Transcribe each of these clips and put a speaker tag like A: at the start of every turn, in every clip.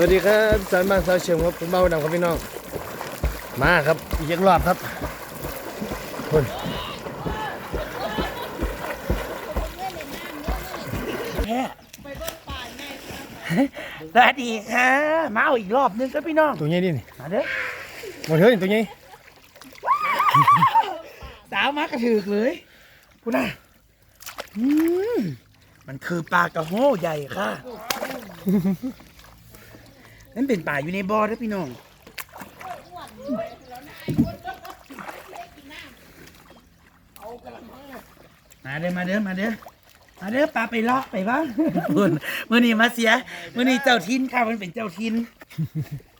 A: วัสดีครับสารบ้านสาวเชียงครับผมเบาดำครับพี่น้อง มาครับอีกรอบครับคน
B: แค่สวัสดีค่ะมาเอาอีกรอบนึงครับพี่น้อง
A: ตัวใหญ่ดินี่
B: มาเด้อ
A: หมดเฮ้ยตัวใหญ่
B: สาวมากระถือกเลยพูดนะอืมมันคือปลากระโห้ใหญ่ค่ะ นั่นเป็นป่าอยู่ในบ่อนะพี่น้องมาเด้อมาเด้อมาเด้อมาเด้อปลาไปเลาะไปบ้างเพิ่นมื่อนี้มาเสียมื่อนี้เจ้าทินค่ะมันเป็นเจ้าทิน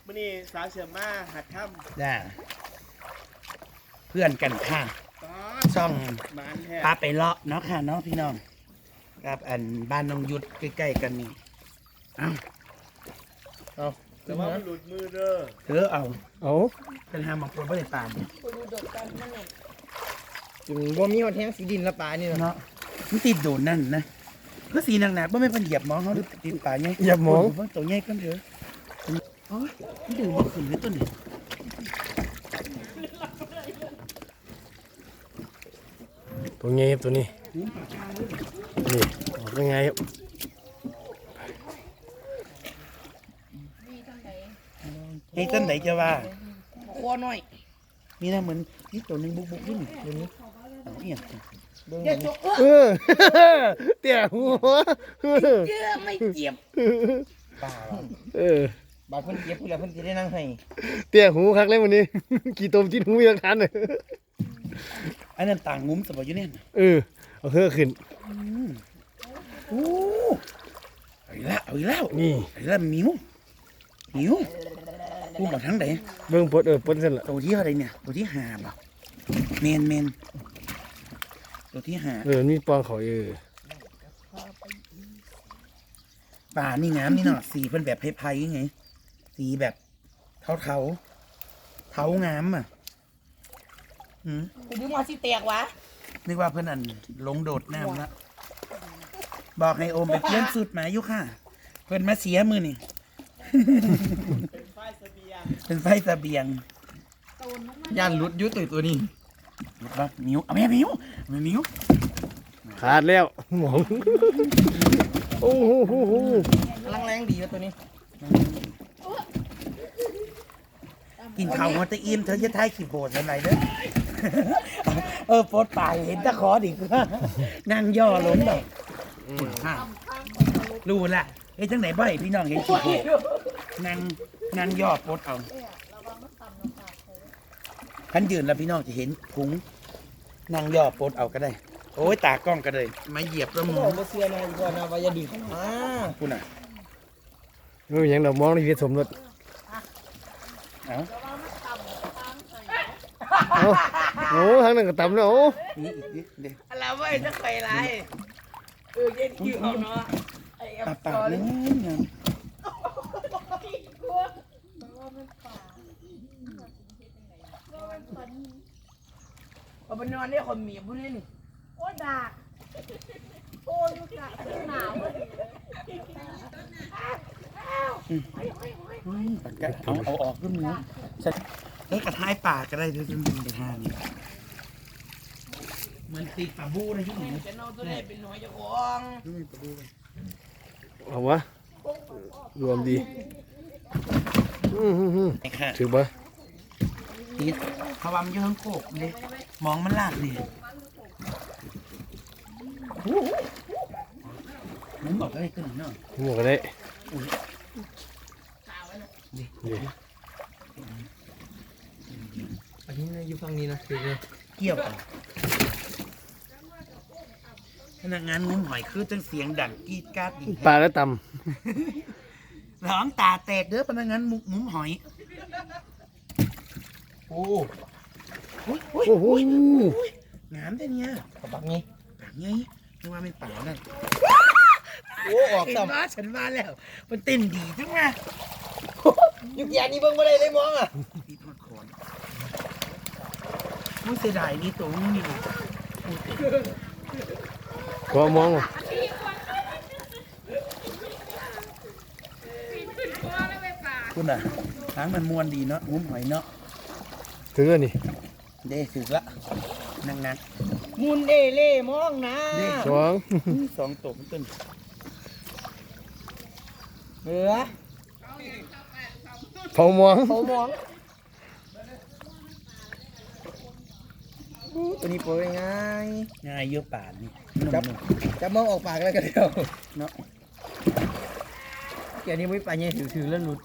C: มื่อนี้สาวเชื่อมาหัดค่
B: จ้าเพื่อนกันค่ะำ
C: ตอ
B: ช่อง
C: มานแท้
B: พาไปเลาะเนาะค่ะเนาะพี่น้องกับอันบ้านนองยุทธใกล้ๆกันนี่เอ้า
A: เอา
C: แต่ว่ามันหลุดมือเด้อ
B: เธอเอา
A: เอา
B: เป็นหามาปนไม่ได้ตาม
A: จึงบ่มีหอดแห้งสีดินละปลานี่เนาะ
B: เนาะมันติดโดนนั่นนะก็สีหนักๆว่าไม่เป็นเหยียบหมองเขาหรือติดป่าไง
A: อย่าหมอง
B: ว่าตัวใหญ่กันเถอะโอ้ยมันดูมาขึ้นเลยตัวนี้
A: ตัวใหญ่ครับตัวนี้นี่ออกยังไงครับ
B: เฮ้ยต้นไหนจะว่า
D: คอหน่อย
B: มีนะเหมือนนี่ตัวหนึงบุกๆขึ้นตัวนี้เอาเนี่ย
D: อย่าจกเออ
A: เออเตี่ยหัว
D: เจือไม่เจ็บ
A: เออบา
D: ดเพิ่นเจ็บเพิ่นแล้วเพิ่นสิได้นั่งให้
A: เตี่ยหูคักเลยวันนี้ กี่ตมจิ้นหูยังทันเลย
B: อันนั้นต่างงุ้มสบายอยู่เนี่ย
A: เออเอาเฮือกขึ้น
B: โอ้เอาอีกแล้วเอาอีกแล้ว
A: นี่
B: เอาอีกแล้วมิว มิวกูมาทั้งไหน
A: เบิ่งปดเออปดเส้นละ
B: ตัวที่อะไรเนี่ย ตัวที่หาบ่เมนเมนตัวที่หา
A: เออมีปองเขาเออ
B: ป่านี่งามนี่เนาะสีเป็นแบบไพ่ๆไง สีแบบเทาเทาๆเทางามอะอืม
D: กูดึงมาสิแตกวะ
B: นึกว่าเพื่อนอันลงโดดน้ำละบอกให้โอมไปเปลี่ยนสูตรหมาอยู่ค่ะ เพื่อนมาเสียมือนี่
C: เป็นไฟเสบียง
B: เป็นไฟเสบียง
D: ย่านหลุดอยุติตัวนี้
B: หรือว่ามิวเอาแม่มิวเอาแม่มิว
A: ขาดแล้วหมองโอ้โหโหโห
D: กำลังแรงดีวะตัวนี้
B: กินข้าวหัวตะอิ่มเธอจะทายขีดโบดอะไรเด้อเออโพดปลายเห็นตะขอดินั่งย่อล้มดอกอะรู้ละเอ้ยจังไหนบ่อยพี่น้องเห็นขีดโบด นั่งนั่งย่อโพดเอาขันยืนแล้วพี่น้องจะเห็นพุงนั่งย่อโพดเอาก็ได้ โอ้ยตากล้องก็เลยมาเหยียบแล้ว
D: โอ้
B: มึง
D: บ่เชื่อนะอีกว่านะว่าอย่าดึงเข้ามา
B: กูน่ะ
A: ไม่มีหยังดอกมองในเวียสมรส
B: เอ้า
A: เอาโอ้ทางนั้นก็ต่ำแล้วโอ้
B: นี่อีกนิดเดียว
D: อะไรเว้ยจะไปไรเออเย็นคิวเอาเนาะไอ้แอ
B: ปา
D: ป
B: ปา
D: ต่อเล
B: เนี่ยย
D: เอาไปนอนได้คนเมียผู้นี้นี่
E: โอ้ดากโอ้ยกะหนาวเลย
B: ปากกาเอาเอาออกด้วยมือฉันเอ้ยกระทายปากก็ได้ด้วยมือกระทายนี่เหมือนตีปลาบูเลยที่หนู
D: จะนอนตัวไหนเป็นหน่วยเจ้าของ
A: เอาวะรวมดีอื้อหือหือ
B: ไอ้ค่ะ
A: ถือบ่
B: ตีพาวามนอยู่ทั้งโคกเลยมองมันลากดิมันบอกอะไรขึ้นเนาะ
A: หมวกก็ได้นี่
D: อันนี้อยู่ฝั่งนี้นะคือ
B: เกี่ยวกันพนักงานงุ้มหอยคือจังเสียงดังกรีดกราดอีก
A: ปลาแล้วต่
B: ร้องตาแตกเด้อพนักงานมุกมุ้มหอย โอ้โอ้ยโอ้ยำ
A: โอ้โห
B: งามแต่เนี่ย
D: กระบักนี้
B: แบบไงนึกว่าไม่ป่านั่น
D: โอ้ออก
B: เห็น
D: ต่
B: ว่าฉันมาแล้ว มันเต้นดีจังไงำ
D: ยุกยานี่เบิ่งบ่ได้เลยมองอะ
B: พี่ทอดคอนผู้เสียดายนี่ตัวนี้นี่
A: ก็มอง
B: คุณอะหางมันมวนดีเนาะงุ้มหอยเนาะ
A: ถึงแล้วนี่
B: เด้ถึกละนั่งนั่ง
D: มุนเอเล่มองนะ
A: สอง
B: สองตัวมันต้น
D: เหลือ
A: เผามอง
D: โผมองตัวนี้โปรยง่าย
B: ง่ายเยอะป่านนี่
D: ครับ
B: นุ่ม
D: จะมองออกปากแล้วกันเดียว
B: ๆเนาะ
D: เกี่ยวนี้ไม่ไปเนี่ยถือๆแล้วหลุด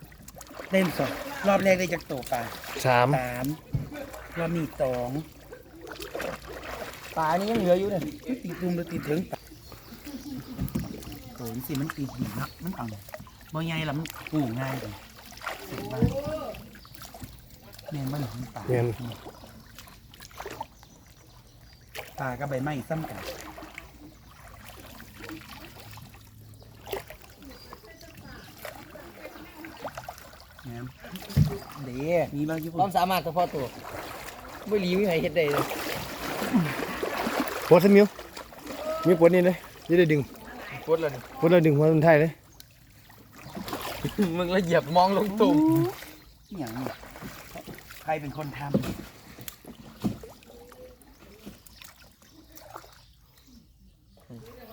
B: เล่นสองรอบแรกได้จากตัวป่า
A: สาม
B: สาม รอบนี้สอง
D: ปลานี่ยังเหลืออยู่เนี่ย
B: มันติดรุมแล้วติดถึงป่าโอ้ยสิมันติดหินเนาะมันเอาบ่ใหญ่ละมันปูง่ายเลยเสียบ้างแม่นบ้านหินป่า
A: เงี้ย
B: ป่ากับใบไม้ซ้ำกันแม่น
D: เดี๋
B: มีบ้างญี่
D: ค
B: ปุ่
D: วานมสามารถเฉพาะตัว ไม่รีไม่ใครเฮ็ดได้เลย
A: ปวดสมิวมีปวดนี่เลยจะได้ดึง
D: ปวดเลย
A: ปวดแล้วดึงหัวมันไทยเลย
D: มึงละเหยียบมองลงตุ่ม
B: อหย่างนี้ใครเป็นคนท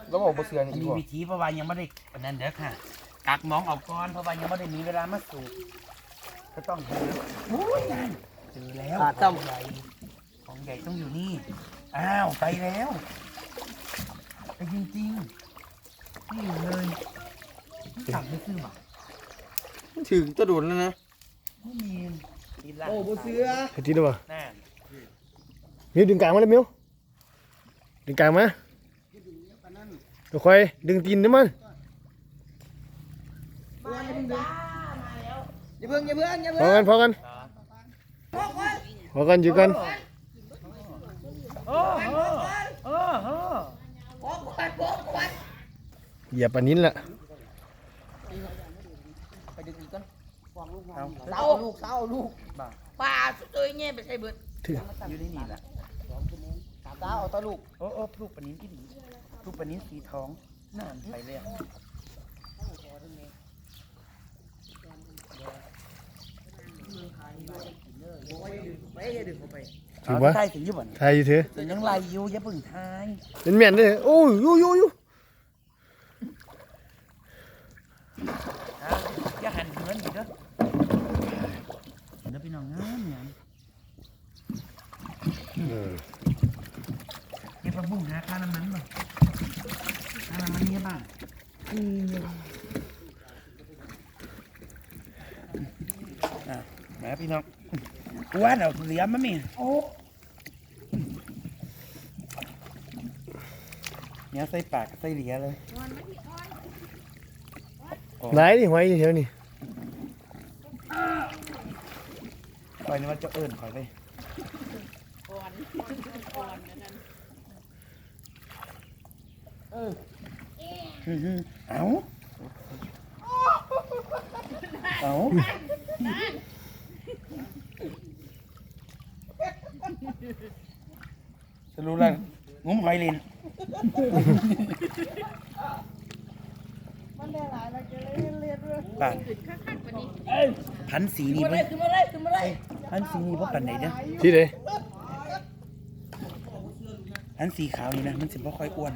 D: แล้วบอกบ่เสือำนี่
B: อัน
D: อี
B: นี้
D: กบ่
B: วิธีเพราะว่ายังไม่ได้อันนั้นเด้อค่ะกักหมองเออกก่อนเพราะว่ายังไม่ได้มีเวลามาสูบก็ต้องหาโอ้ยนั่น เจอแล้ว
D: ขาตั้ม
B: ของใหญ่ของใหญ่ต้องอยู่นี่ อ้าวไปแล้วไปจริงๆไม่อยู่เลยกลับไม่ซื้อหรอ
D: ถึงตัวโดนแล้วนะ
B: ไม่มีกินละ
D: โอ้บ่เสือ
A: เฮ็ดทีได้ป่ะ
B: น่า
A: มิวดึงกลางมาเลยมิวดึงกลางมาเดี๋ยวค่อยดึงตีนได้มัน
D: อย่าเพิ่งอย่าเพิ่งอย่า
A: พอ
D: เพิ่ง
A: กันพอกันพอกั นอยู่กัน
B: โอ้โหโอ้โห
A: เหยียบอันนี้แหละ
D: ไปดึงอีกก่อน
B: เอา
D: เศร้าลูกเศร้าลูก
E: ปลาตัวเงี้ยไปใส่เบิด
A: ถือ
B: อยู่ในนี่แหละ
D: เศร้าเอาตาลูก
B: โอ้โอ้ลูกปนิ้นที่ดีลูกปนิ้นสีทองน่านไปเลย อะ
D: ไปอย่าดึงเข้าไป
A: ถือว่า
B: เใช่ถึงอยี่บ่น
A: ไทยอยู่เถอะ
B: ถึงยังไรอยู่อย่าเพิ่งทาย
A: เป็นแม่นเด้อโอ้ยอยู่อยู่อยู่
B: อย่าหันเงินอีกเด้อเดี๋ยวพี่น้องงามงาม
A: เออ
B: เก็บผักบุ้งหาค่าน้ำมันบ่ค่าน้ำมันเนี่ยบ้างอะมาพี่น้องอ้ วนเอาเหลียมมามีโอ้เนี่ยใส่ปากใส่เหลียเลย
A: ไหนนี่หอยอยู่แถวนี้
B: คอยนี่ว่าจะเอิ้นคอยไปอือหือเอาเอา สรุปแล้วงุ้มหอยลิน
E: มันได้หลายแล้วจะเล่นเล่นด้วย
B: ปานพันสีนี่
E: ขึ้นมา
B: บ่
E: เลยขึ้นมาเลยขึ้นมาเลย
B: พันสีนี่บ่ปานไหนเด้อ
A: ที่ไหน
B: พันสีขาวนี่นะมันสิบ่ค่อยอ้วน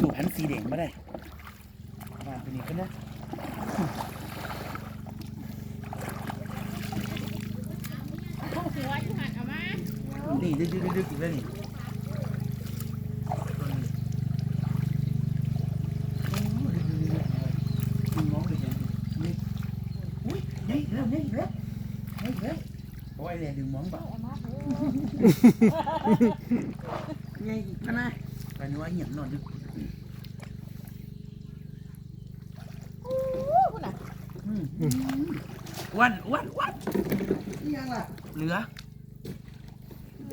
B: สู่พันสีแดงบ่ได้มาตัวนี้ก็นะ
E: หัวอยู่หันเอามา
B: นี่ดึกดึกดึกอีกแล้วนี่อุ้ยนี่เร็วนี่เร็วนี่เร็วโอ้ยเลยดึงม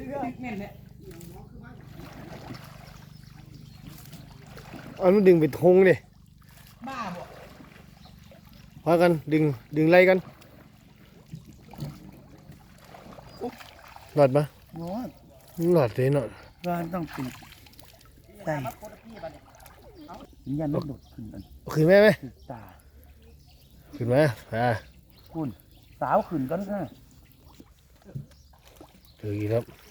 B: องบ่
D: ไงอีกนะ
B: ไปนึกว่าเหี่ยมนอนดึกอืมอ้วนอ้วนอ้วน
D: ยังล่ะ
B: เหลือ
D: แม่นแหละ
A: เอามันดึงไปทงดิ
D: บ้าบ่
A: พากันดึงดึงไล่กันหลอดปะ
B: โอ้ย
A: หลอดเลยเนาะ
B: ร้านต้องปิดใส่ยันไม่ดุดขึ้นอัน
A: เอาขึ้นไหมไหม
B: ติดตา
A: ขึ้นมาอ่า
B: คุณสาวขึ้นก่อนค่ะ
A: ถืออีกครับอืม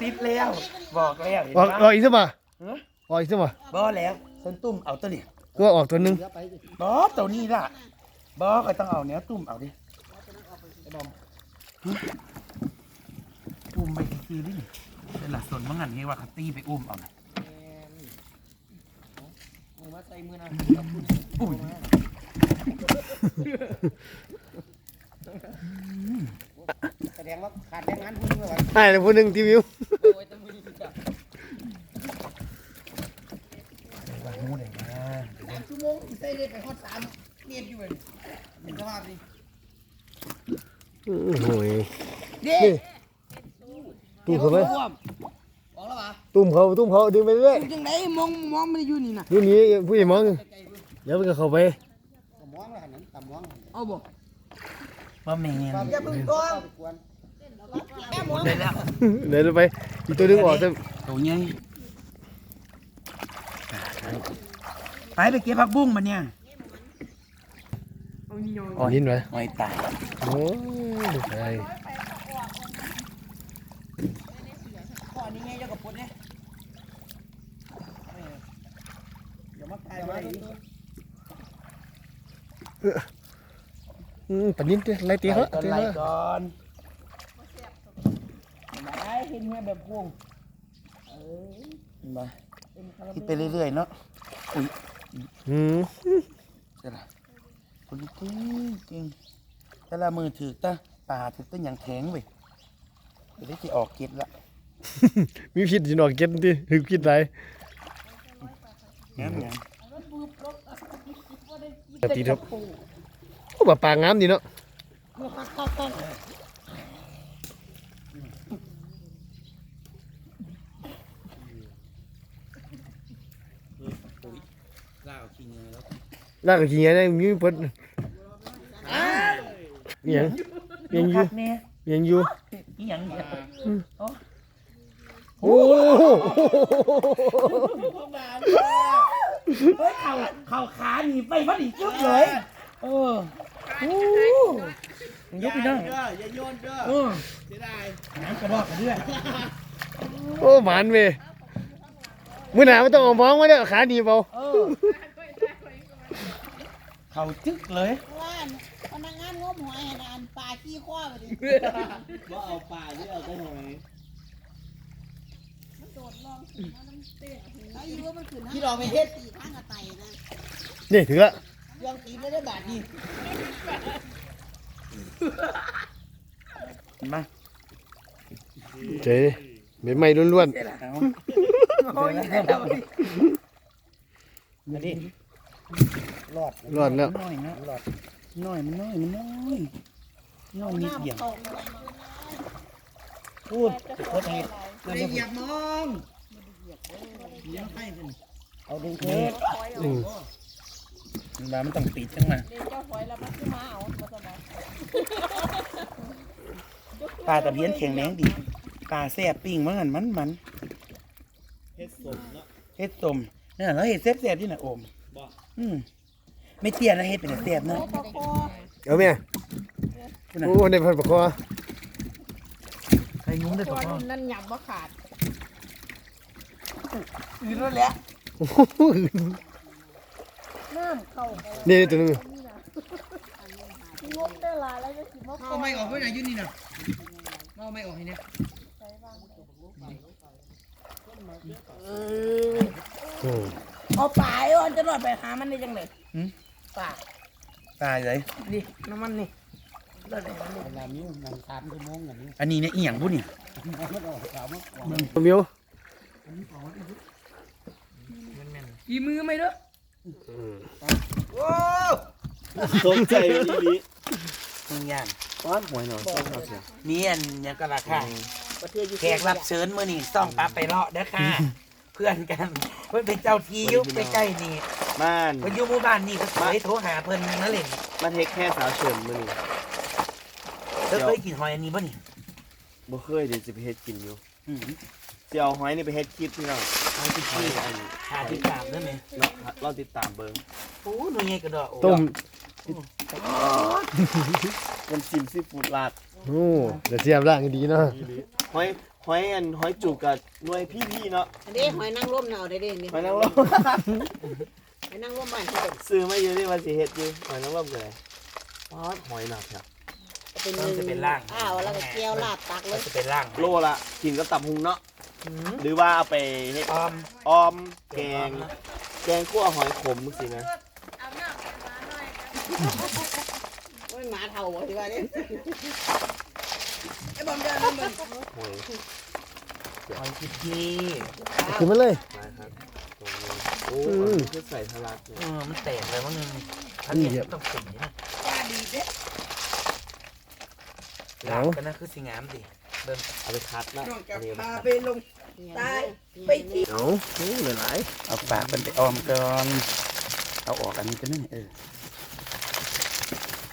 B: ติดแล้ว บอกแล้วเห็น
A: ออก
B: ปะ
A: ออกอีกสักบ่
B: ฮะ
A: ออกอีกสักบ่
B: บอแล้วฉันตุ้มเอาตัวนี้
A: ก็ว่าออกตัวหนึง
B: บอตัวนี้ล่ะบอก็ต้องเอาเนี้ยตุ้มเอาดิฮะอุ้มไปคือดิเป็นหลักส่วนมั่งอันนี้ว่าคัตตี้ไปอุ้มเอานะ
D: มือมาใส่มือนะ
B: อุ้ย
D: แสดงว่า ขาดแรงงานพุ่งเลย
A: อ่าเดี๋ยวพูดหนึ่งทีวิว
D: โอ้ยตะมือจ้ะ
B: วางงูเลยนะ
D: สามชั่วโมงใส่เลยไปฮอดสามเมียนอยู่เลยเป็นสภาพนี้
A: อื้อโอ้ย
D: เด็
A: นี่ตุ้มเขาไหม
D: บอกแล้วปะ
A: ตุ้มเขาตุ้มเขาดึงไปเรื่อย
D: จังไหนมองมองมันอยู่นี่นะ
A: นี่นี่ผู้ใหญ่มองเดี๋ยวมันก็เข้าไป
D: มองแล้วนั้นตามองเอาบอก
B: ว่าแมน
D: อย่าเพิ่งกองแม่มอง
B: ได้แล้ว
A: เดี๋ยวเราไปอีกตัวหนึงออกจะ
B: ตัวใหญ่ไปไปเก็บผักบุ้งมันเนี่ย
A: อ๋อยินไหม
B: หอยตาย
A: โอ้ยดูไป
D: ข้อนี้ไงเจ้ากับปนเนี่ยอย่ามาตายมา
A: อืมปันนิดเดียวไล่ตีเขา
B: ก่อน
A: ตี
B: ไล่
A: เขา
B: ก่อน
D: ได้ เห็นเงี้ยแบบพวง
B: มาคิดไปเรื่อยๆเนาะ
A: อืม
B: เสร็จละคนจริงจริงแต่ละมือถือตาป่าถือต้นอย่างแทงเว้ยเดี๋ยวได้ที่ออกเก็ดละ
A: มีผิดจินออกเก็ตดิถึงผิดไร
B: งามงาม
A: แบบตีครับโอ้แบบปลางามดีเนาะ
B: ล่าขี้เงยแล้ว
A: ลากกับขี้เงี้ยนะมีเพิ่นเมียงเมียงอยู่
B: เนี่ย
A: เมียงอยู่
B: นี่ยังเนี่ย
A: โอ้โห
B: เฮ้ยเข่าเข่าขาหนีไปพอดีจุ๊บเลยเออโอ้ยกไปนั่ง
C: เด้ออย่าโยนเด้อ
B: เออ
C: เสียดาย
B: น้ำกระรอกกระเดื่อย
A: โอ้หมันเว้ยมื้อหน้าไม่ต้องเอามองมาเด้อขาดีเปล่า
B: เออเข่าจึ๊กเลย
E: ว่านพนักงานงมหอยให้นานปลาขี้ข้อไปดิ
C: ว่าเอาปลาที่เอาไปหน่อย
E: มันโดดลองขึ้นมาน้ำเตะแล้วอยู่ว่ามันขึ้น
D: ที่เราไปเฮ็ด
E: ตีข้างกระไตนะ
A: นี่ถึงละ
D: เรื่องตีไม่ได้บาทนี่
B: มา
A: เจ๊เม็ดไม้ล้วน
B: เอา
D: โอ้ยแล้วนี่
B: มาดิ
A: ๆรอดแล้ว
B: น้อยนะน้อยมันน้อยมันน้อยน้อยนิดเดียว
E: ตกอะไรมา
B: พูดโคตรเห็ด
D: ไม่ได้เหยียบมองเหยียบให้กัน
B: เอาดึงเทป
A: อืม
B: มันมันต้องปิดจังมา
E: เด็กเจ้าหอยแล้วมันขึ้นมาเอามาสมอง
B: ปลาตะเพียนแข็งแรงดีปลาแซ่บปิ้งมันหันมันมัน
C: เฮ็ดสมเนาะ
B: เฮ็ดต้มนี่นแล้วเฮ็ดแซ่บแซ่บๆที่น่ะโอม
C: บ่
B: อืมไม่เตี้ยนะเฮ็ดเป็นแต่แซ่บเนาะ
E: ปลาคอ
A: เอาแม่โอ้ในพันปะคอ
B: ใครงุ้มได้
E: ตั
B: ปะ
E: ว
B: พ่อ
E: นุ่นนั่นหยำว่าขาด
D: อยู่นั่นแหละ
A: โอ้โห
E: น้ำเข้าไป
A: นี่ตัวนึง
E: นี่นะงมได้หลายแล้วจะกินว่า
D: เอาไม่ออกไปไหนอยู่นี่น่ะเอาไม่ออกให้เนี่ย
A: โอ้
D: เอาป่าไอ้วันจะรอดไปหามันได้จังเลยป่า
B: ตายเลย
D: ดิน้ำมันนี่รอดไปหามัน
B: อันนี้เนี่ยอีหยังบุเนี่ย
A: เมียว
D: กี่มือไหมเด้อ
C: สมใจดีดี
B: มึงย่าง
C: ป้อนหวยหน่อยต้องเอาเสีย
B: มีอันหยังก็ราคาแขกรับเชิญมื้อนี้ซ่องปลาไปเลาะเด้อค่ะ เพื่อนกันเพิ่นเป็นเจ้าที่อยู่ใกล้ๆนี่
C: บ้าน
B: เพิ่นอยู่หมู่บ้านนี่ก็เคยโทรหาเพิ่นมาเล่น
C: มาเทคแค่สาวเฉิมมื้อนี้
B: เธอเคยกินหอยอันนี้บ่นี่
C: บ่เคยเดี๋ยวจะไปเฮ็ดกินอยู่
B: อืม
C: สิเอาหอยนี่ไปเฮ็ดคลิปพี่น้อง
B: เอาที่
C: หอย
B: ที่
C: อัน
B: หาที่ตามได้ไหม
C: เนาะเราติดตามเบิ่ง
B: โอ้หน่วยใหญ่กระดอกโอ้
A: ต้ม
C: น้ำจิ้มซีฟู้ดราด
A: โอ้เดี๋ยวเสียบร่างให้ดีเนาะ
C: อีหลีหอย หอยอันหอยจุกกับหน่วยพี่ๆเนาะ
D: เด้หอยนางรมเนาะเด้เด้นี่
C: หอยนางรม
D: หอยนางรมบ้านเขาเป็น
C: ซื้อมาอยู่นี่ว่าสิเฮ็ดอยู่หอยนางรมเลยป๊อดหอยหนักครับ
D: เป็น
B: มันจะเป็นร่าง
D: อ้าวแล้วก็เจียวลาบตักเล
B: มัน
D: ย
B: จะเป็นร่าง
C: โลละกินกับตับหุงเนาะหรือว่าเอาไปเฮ็ด
B: ออม
C: ออมแกง แกงคั่วหอยขมสินะ
D: โอ้ยหมาเท่าบ่ที่ว่าเนี่ยไอ้ บอมเดินนั่นมัน
C: หอย
B: หอยที่ที่
A: ขึ้นมาเลย
C: นะครับตรงนี้โอ้
A: อืม
C: อันนี้คือใส่ทะลักเลย
B: เออมันแตกเลยว่านึงถ้าเห็นต้องขุ่นนะ
D: ดีเด้
B: ร่างกันนะคือสิงามดิเดิน
C: เอาไปคัดนะ
E: น้องจะ
C: อันนี้
E: พาไปลงตายไปที่
A: เอาโอ้หลาย
B: เอาปากมันไปออมก่อนเอาออกอันนี้ก็นั่นเออ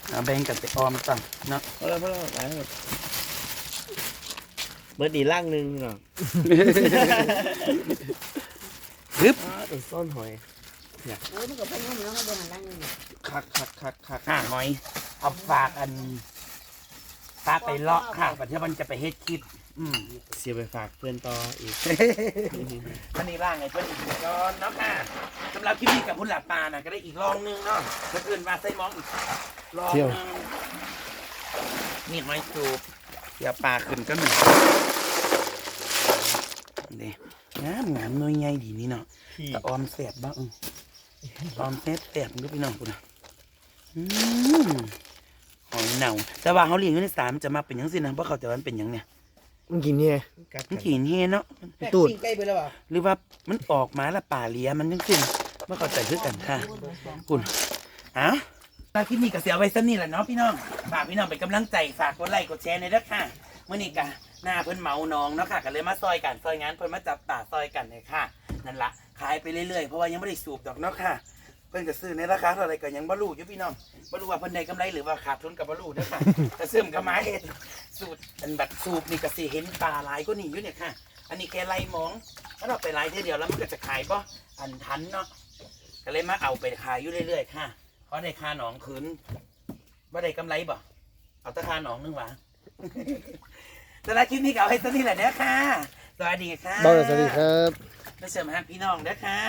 B: เอาแบ่งกันไปออมต่างเนาะ
C: พอแล้วพอแล้วไปหมด เบิร์ดดีล่างหนึงเนาะ
B: ฮึบ
C: อ่าเป็นซ่อนหอย
D: โอ้ยมันก็พยมแล้วมาเบิ่งอันล่างนึง
C: คักคักคักคัก
B: ห่าหอย เอาฝากอันฝากไปเลาะค่ะปัจจุบันจะไปเฮ็ดคลิป อืม
C: เสียไปฝากเพื่อนต่ออีก
B: อันนี้ร่างไอ้เพื่อนอีกก้อนเนาะค่ะสำหรับคลิปนี้กับพุ่นหลับปลาน่ะก็ได้อีกรองนึงเนาะถ้าเกินมาใส่มองอีกรองนึงนี่หอยจู บอย่าปลาขึ้นก็หนึ่งนี่งามงามหน่วยใหญ่ดีนี่เนาะ
C: พี่
B: แต่ออมแสบบ้างออมแสบแสบดูพี่น้องกูนะอืมหอยเน่าแต่ว่าเขาเลี้ยงอยู่ในสามจะมาเป็นหยังสินะเพราะเขาจะมันเป็นหยังเนี่ย
A: มันกินเนี่ย
C: กัด
B: มัน
C: กัน
B: ขีนเฮเนาะ
A: ตูด
E: ปิ้งไก่ไปแล้วเปล่า
B: หรือว่ามันออกมาและป่าเลียมันยังสิ้นเมื่อเขาใจคือกันค่ะคุณอะาคลิปนี้ก็เสียไว้สักนี่แหละเนาะพี่น้องฝากพี่น้องเป็นกำลังใจฝากกดไลค์กดแชร์ในเด้อค่ะเมื่อนี้กะหน้าเพิ่นเมาน้องเนาะค่ะก็เลยมาซอยกันซอยงานเพิ่นมาจับตาซอยกันเลยค่ะ นั่นละขายไปเรื่อยๆเพราะว่ายังไม่ได้สูบดอกเนาะค่ะ เพิ่นก็ซื้อในราคาเท่าไหร่ก็ยังบ่รู้อยู่พี่น้องบ่รู้ว่าเพิ่นได้กำไรหรือว่าขาดทุนกับบ่รู้เด้อค่ะแต่ซื้อมันก็มาเฮ็ดสูตรอันบัดสูบนี่ก็สิเห็นปลาหลายก็นี่อยู่เนี่ยค่ะ อันนี้แค่ไล่มอง ถ้าเราไปไล่ทีเดียวแล้วมันก็จะขายป่ะอันทันเนาะก็เลยมาเอาไปขายอยู่เรื่อยๆค่ะ เพราะได้ค่าหนองคืนว่าได้กำไรบ่เอาแตะค่าหนองนึงหวะ สำหรับคลิปนี้ก็เอาให้ตัวนี้แหละเด้อค่ะ สวัสดีค่ะ
A: เบ้าสวัสดีครับ
B: แล้วเสริมฮักพี่น้องเด้อค่ะ